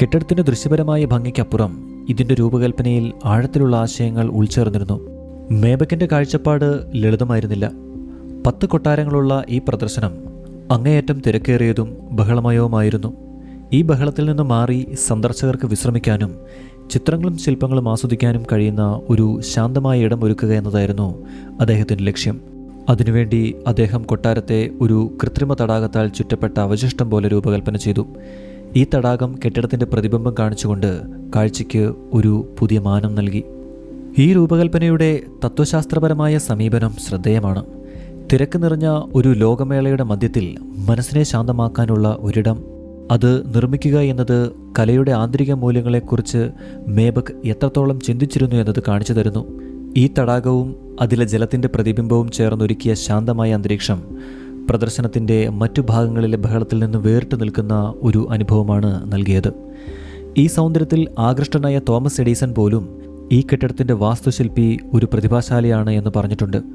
കെട്ടിടത്തിന്റെ ദൃശ്യപരമായ ഭംഗിക്കപ്പുറം ഇതിന്റെ രൂപകൽപ്പനയിൽ ആഴത്തിലുള്ള ആശയങ്ങൾ ഉൾച്ചേർന്നിരുന്നു. മേബക്കിന്റെ കാഴ്ചപ്പാട് ലളിതമായിരുന്നില്ല. പത്ത് കൊട്ടാരങ്ങളുള്ള ഈ പ്രദർശനം അങ്ങേയറ്റം തിരക്കേറിയതും ബഹളമയവുമായിരുന്നു. ഈ ബഹളത്തിൽ നിന്ന് മാറി സന്ദർശകർക്ക് വിശ്രമിക്കാനും ചിത്രങ്ങളും ശില്പങ്ങളും ആസ്വദിക്കാനും കഴിയുന്ന ഒരു ശാന്തമായ ഇടം ഒരുക്കുക എന്നതായിരുന്നു അദ്ദേഹത്തിന്റെ ലക്ഷ്യം. അതിനുവേണ്ടി അദ്ദേഹം കൊട്ടാരത്തെ ഒരു കൃത്രിമ തടാകത്താൽ ചുറ്റപ്പെട്ട അവശിഷ്ടം പോലെ രൂപകൽപ്പന ചെയ്തു. ഈ തടാകം കെട്ടിടത്തിന്റെ പ്രതിബിംബം കാണിച്ചുകൊണ്ട് കാഴ്ചയ്ക്ക് ഒരു പുതിയ മാനം നൽകി. ഈ രൂപകൽപ്പനയുടെ തത്വശാസ്ത്രപരമായ സമീപനം ശ്രദ്ധേയമാണ്. തിരക്ക് നിറഞ്ഞ ഒരു ലോകമേളയുടെ മധ്യത്തിൽ മനസ്സിനെ ശാന്തമാക്കാനുള്ള ഒരിടം. അത് നിർമ്മിക്കുക എന്നത് കലയുടെ ആന്തരിക മൂല്യങ്ങളെക്കുറിച്ച് മേബക് എത്രത്തോളം ചിന്തിച്ചിരുന്നു എന്നത് കാണിച്ചു തരുന്നു. ഈ തടാകവും അതിലെ ജലത്തിന്റെ പ്രതിബിംബവും ചേർന്നൊരുക്കിയ ശാന്തമായ അന്തരീക്ഷം പ്രദർശനത്തിന്റെ മറ്റു ഭാഗങ്ങളിലെ ബഹളത്തിൽ നിന്ന് വേറിട്ട് നിൽക്കുന്ന ഒരു അനുഭവമാണ് നൽകിയത്. ഈ സൗന്ദര്യത്തിൽ ആകൃഷ്ടനായ തോമസ് എഡീസൺ പോലും ഈ കെട്ടിടത്തിന്റെ വാസ്തുശില്പി ഒരു പ്രതിഭാശാലിയാണ് എന്ന് പറഞ്ഞിട്ടുണ്ട്.